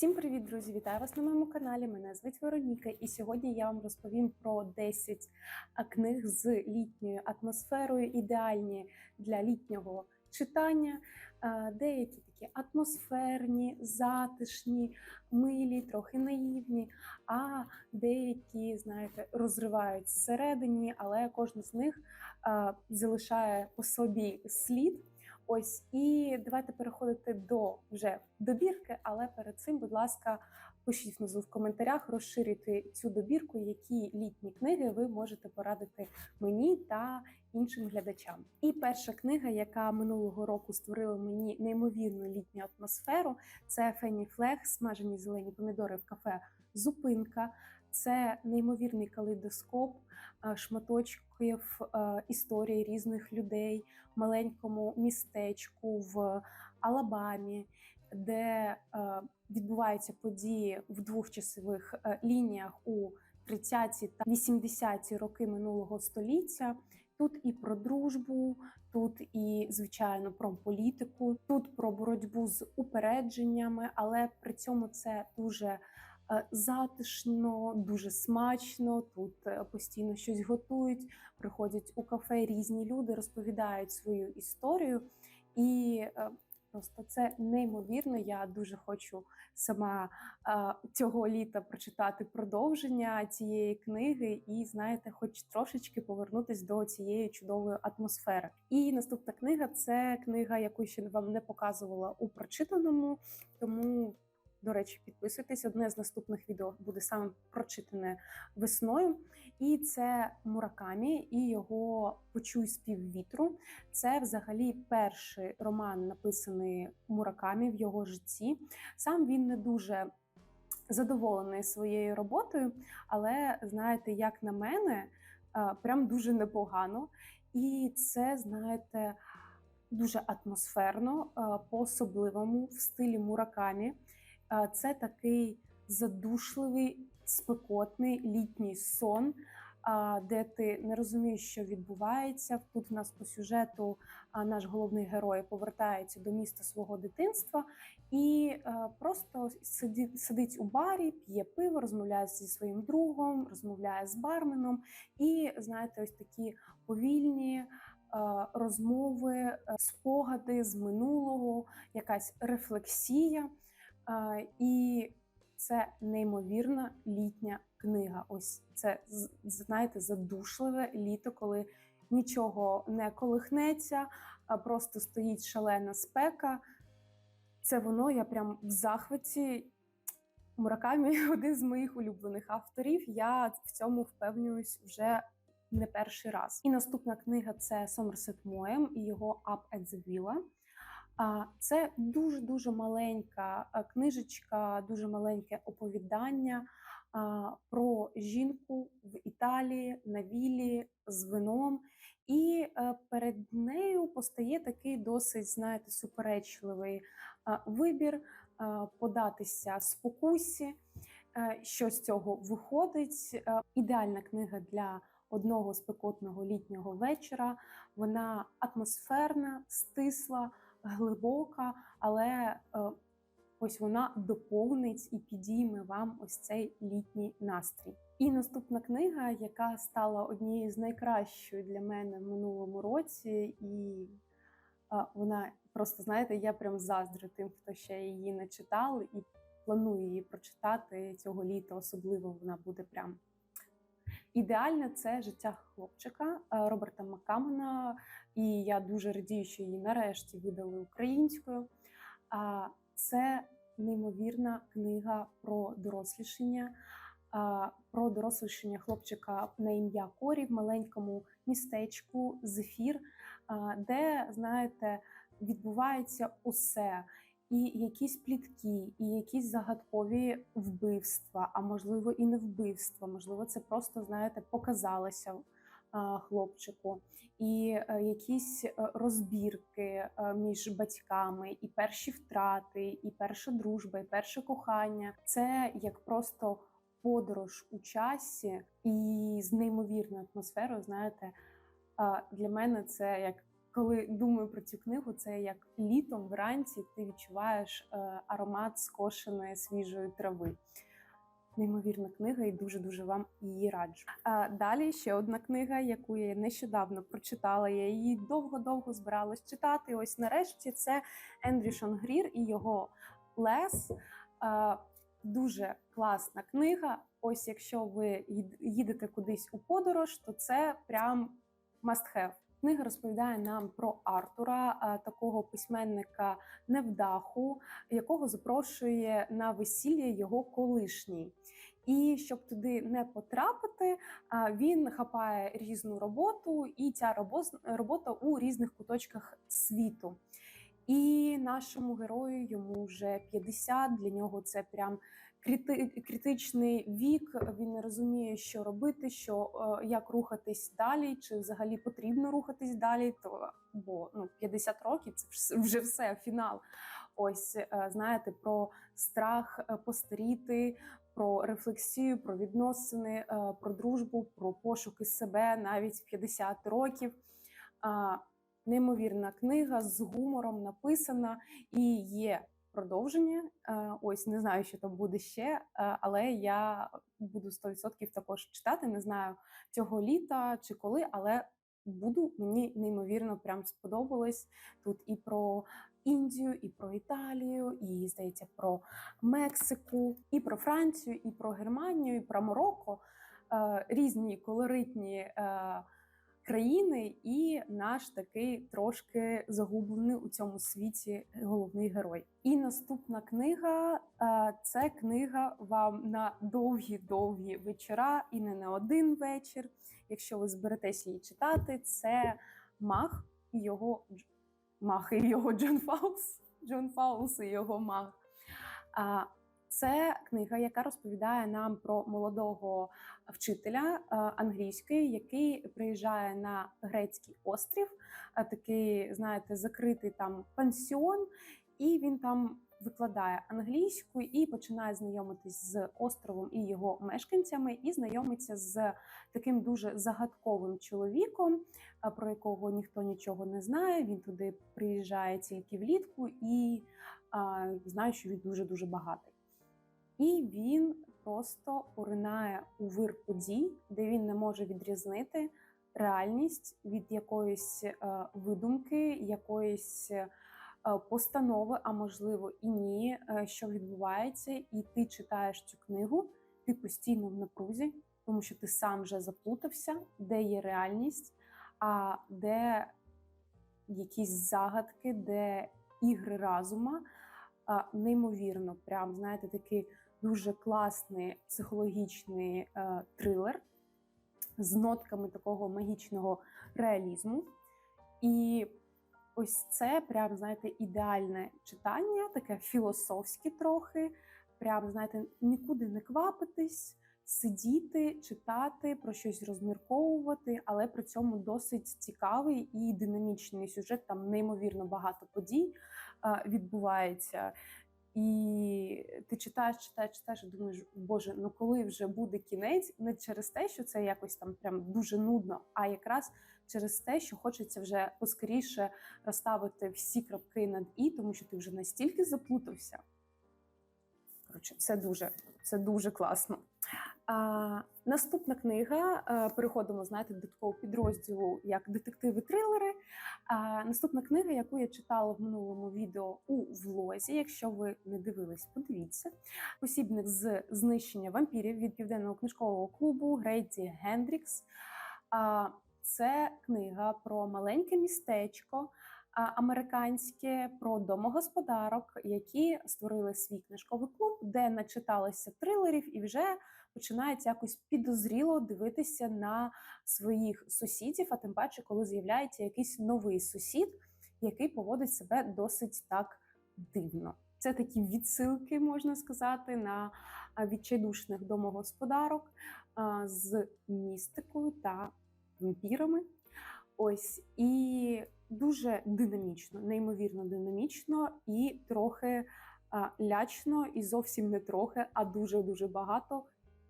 Всім привіт, друзі! Вітаю вас на моєму каналі. Мене звуть Вероніка, і сьогодні я вам розповім про 10 книг з літньою атмосферою, ідеальні для літнього читання. Деякі такі атмосферні, затишні, милі, трохи наївні, а деякі, знаєте, розривають зсередині, але кожен з них залишає по собі слід. Ось і давайте переходити до вже добірки, але перед цим, будь ласка, пишіть внизу в коментарях, розширюйте цю добірку, які літні книги ви можете порадити мені та іншим глядачам. І перша книга, яка минулого року створила мені неймовірну літню атмосферу, це Фенні Флег, смажені зелені помідори в кафе Зупинка. Це неймовірний калейдоскоп е, шматочків е, історії різних людей в маленькому містечку в Алабамі, де е, відбуваються події в двох часових лініях у 30-ті та 80-ті роки минулого століття. Тут і про дружбу, тут і звичайно про політику, тут про боротьбу з упередженнями, але при цьому це дуже Е, затишно, дуже смачно. Тут е, постійно щось готують, приходять у кафе різні люди, розповідають свою історію і. Просто це неймовірно. Я дуже хочу сама а, цього літа прочитати продовження цієї книги, і знаєте, хоч трошечки повернутись до цієї чудової атмосфери. І наступна книга це книга, яку ще вам не показувала у прочитаному, тому до речі, підписуйтесь. Одне з наступних відео буде саме прочитане весною. І це Муракамі і його Почуй спів вітру. Це взагалі перший роман, написаний Муракамі в його житті. Сам він не дуже задоволений своєю роботою, але знаєте, як на мене, е, прям дуже непогано. І це, знаєте, дуже атмосферно, е, по-особливому в стилі Муракамі це такий задушливий, спекотний літній сон, де ти не розумієш, що відбувається. Тут в нас по сюжету наш головний герой повертається до міста свого дитинства і просто сидить у барі, п'є пиво, розмовляє зі своїм другом, розмовляє з барменом. І знаєте, ось такі повільні. Розмови, спогади з минулого, якась рефлексія. І це неймовірна літня книга. Ось це знаєте, задушливе літо, коли нічого не колихнеться, просто стоїть шалена спека. Це воно я прям в захваті. Муракамі один з моїх улюблених авторів. Я в цьому впевнююсь вже не перший раз. І наступна книга це Сомерсет Моєм і його Up at the Villa. Це дуже дуже маленька е, книжечка, дуже маленьке оповідання про жінку в Італії на вілі з вином, і е, перед нею постає такий досить, знаєте, суперечливий вибір податися спокусі. Е, що з цього виходить? Ідеальна книга для одного спекотного літнього вечора. Вона атмосферна, стисла глибока, але е, ось вона доповнить і підійме вам ось цей літній настрій. І наступна книга, яка стала однією з найкращою для мене в минулому році, і е, вона просто знаєте, я прям заздрю тим, хто ще її не читав, і планую її прочитати цього літа. Особливо вона буде прям. Ідеальне це життя хлопчика е, Роберта Макамона, і я дуже радію, що її нарешті видали українською. Це неймовірна книга про дорослішання, про дорослішання хлопчика на ім'я Корі в маленькому містечку Зефір, де, знаєте, відбувається усе і якісь плітки, і якісь загадкові вбивства, а можливо, і не вбивства. Можливо, це просто, знаєте, показалося хлопчику, і е, якісь е, розбірки е, між батьками, і перші втрати, і перша дружба, і перше кохання. Це як просто подорож у часі і з неймовірною атмосферою. Знаєте, для мене це як коли думаю про цю книгу, це як літом вранці ти відчуваєш е, аромат скошеної свіжої трави. Неймовірна книга, і дуже дуже вам її раджу. А далі ще одна книга, яку я нещодавно прочитала. Я її довго-довго збиралась читати. Ось нарешті це Ендрю Шонгрір і його Лес. А, Дуже класна книга. Ось якщо ви їдете кудись у подорож, то це прям must have. Книга розповідає нам про Артура, такого письменника невдаху, якого запрошує на весілля його колишній. І щоб туди не потрапити, він хапає різну роботу, і ця робота у різних куточках світу. І нашому герою йому вже 50, Для нього це прям критичний вік. Він не розуміє, що робити, що е, як рухатись далі, чи взагалі потрібно рухатись далі. То бо ну 50 років це вже все фінал. Ось е, знаєте, про страх е, постаріти, про рефлексію, про відносини, про дружбу, про пошуки себе навіть в 50 років. Неймовірна книга з гумором написана і є продовження. Е, ось не знаю, що там буде ще, е, але я буду 100% також читати. Не знаю цього літа чи коли, але буду. Мені неймовірно прям сподобалось тут і про Індію, і про Італію, і здається, про Мексику, і про Францію, і про Германію, і про Марокко. Е, різні колоритні країни, і наш такий трошки загублений у цьому світі головний герой. І наступна книга це книга вам на довгі-довгі вечора, і не на один вечір. Якщо ви зберетесь її читати, це Мах і його Мах і його Джон Фаус. Джон Фаус і його Мах. Це книга, яка розповідає нам про молодого вчителя англійської, який приїжджає на грецький острів, такий, знаєте, закритий там пансіон, і він там викладає англійську і починає знайомитись з островом і його мешканцями, і знайомиться з таким дуже загадковим чоловіком, про якого ніхто нічого не знає. Він туди приїжджає тільки влітку і знає, що він дуже дуже багатий. І він просто поринає у вир подій, де він не може відрізнити реальність від якоїсь е, видумки, якоїсь е, постанови, а можливо і ні, е, що відбувається, і ти читаєш цю книгу, ти постійно в напрузі, тому що ти сам вже заплутався, де є реальність, а де якісь загадки, де ігри разума. Неймовірно, прям знаєте, такий дуже класний психологічний е, трилер з нотками такого магічного реалізму. І ось це прям, знаєте, ідеальне читання, таке філософське трохи. Прям, знаєте, нікуди не квапитись, сидіти, читати, про щось розмірковувати, але при цьому досить цікавий і динамічний сюжет. Там неймовірно багато подій е, відбувається. І ти читаєш, читаєш, читаєш, і думаєш, боже, ну коли вже буде кінець, не через те, що це якось там прям дуже нудно, а якраз через те, що хочеться вже поскоріше розставити всі крапки над і, тому що ти вже настільки заплутався. Коротше, це дуже, це дуже класно. А, Наступна книга. А, переходимо, знаєте, до такого підрозділу як детективи-трилери. А, Наступна книга, яку я читала в минулому відео у влозі. Якщо ви не дивились, подивіться. Посібник з знищення вампірів від південного книжкового клубу Грейті Гендрікс. А, Це книга про маленьке містечко. Американське про домогосподарок, які створили свій книжковий клуб, де начиталися трилерів і вже починають якось підозріло дивитися на своїх сусідів, а тим паче, коли з'являється якийсь новий сусід, який поводить себе досить так дивно. Це такі відсилки, можна сказати, на відчайдушних домогосподарок з містикою та вампірами. Ось і дуже динамічно, неймовірно динамічно і трохи лячно, і зовсім не трохи, а дуже дуже багато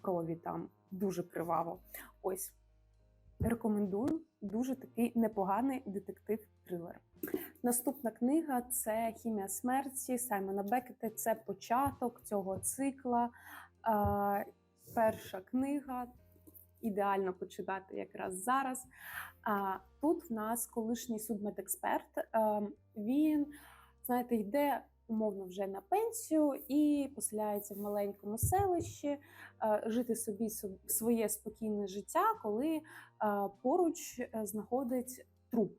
крові там дуже криваво. Ось. рекомендую дуже такий непоганий детектив-трилер. Наступна книга це Хімія смерті Саймона Бекета. Це початок цього цикла. Перша книга. Ідеально почитати якраз зараз. А тут в нас колишній судмедексперт. Е, Він, знаєте, йде умовно вже на пенсію і поселяється в маленькому селищі, е, жити собі своє спокійне життя, коли е, поруч знаходить труп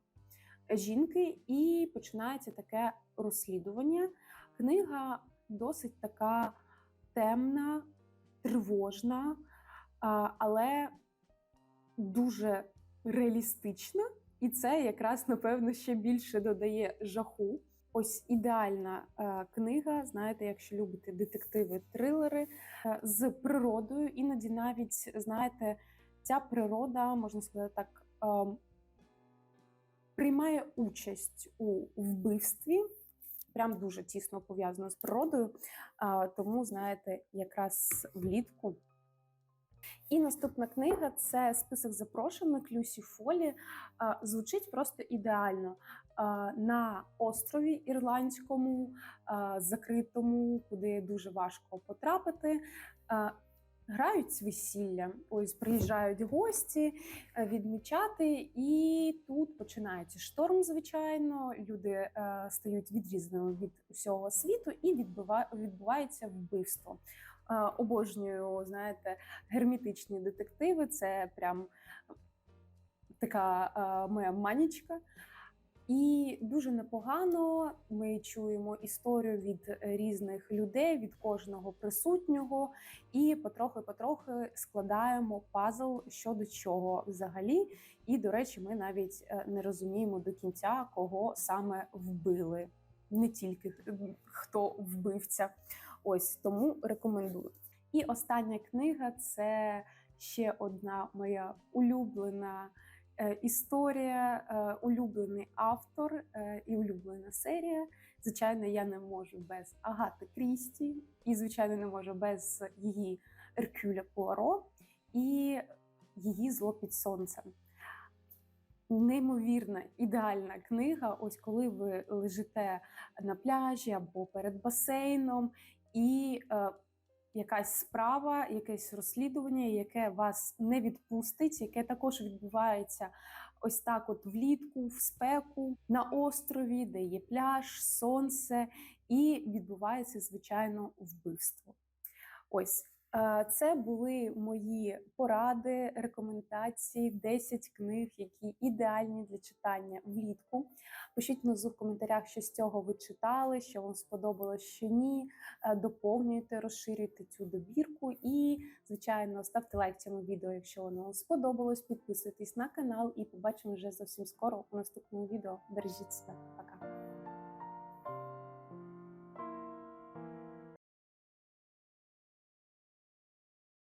жінки, і починається таке розслідування. Книга досить така темна, тривожна, але дуже реалістична, і це якраз напевно ще більше додає жаху. Ось ідеальна е, книга. Знаєте, якщо любите детективи, трилери е, з природою, іноді навіть знаєте, ця природа, можна сказати так, е, приймає участь у вбивстві, прям дуже тісно пов'язано з природою. Тому, знаєте, якраз влітку. І наступна книга це список запрошених Люсі Фолі. Звучить просто ідеально. На острові ірландському, закритому, куди дуже важко потрапити. Грають весілля, ось приїжджають гості е, відмічати, і тут починається шторм. Звичайно, люди е, стають відрізаними від усього світу, і відбива, відбувається вбивство. Обожнюю, знаєте, герметичні детективи. Це прям така моя манічка. І дуже непогано ми чуємо історію від різних людей, від кожного присутнього, і потрохи-потрохи складаємо пазл щодо чого взагалі. І, до речі, ми навіть е, не розуміємо до кінця, кого саме вбили, не тільки хто вбивця. Ось тому рекомендую. І остання книга це ще одна моя улюблена е, історія, е, улюблений автор е, і улюблена серія. Звичайно, я не можу без Агати Крісті, і звичайно, не можу без її Еркюля Пуаро і її зло під сонцем. Неймовірна ідеальна книга. Ось коли ви лежите на пляжі або перед басейном, і е, якась справа, якесь розслідування, яке вас не відпустить, яке також відбувається ось так: от влітку, в спеку, на острові, де є пляж, сонце, і відбувається звичайно вбивство. Ось. Це були мої поради, рекомендації, 10 книг, які ідеальні для читання влітку. Пишіть внизу в коментарях, що з цього ви читали, що вам сподобалось, що ні. Е, Доповнюйте, розширюйте цю добірку і, звичайно, ставте лайк цьому відео, якщо воно вам сподобалось. Підписуйтесь на канал і побачимо вже зовсім скоро у наступному відео. Бережіть себе. Пока.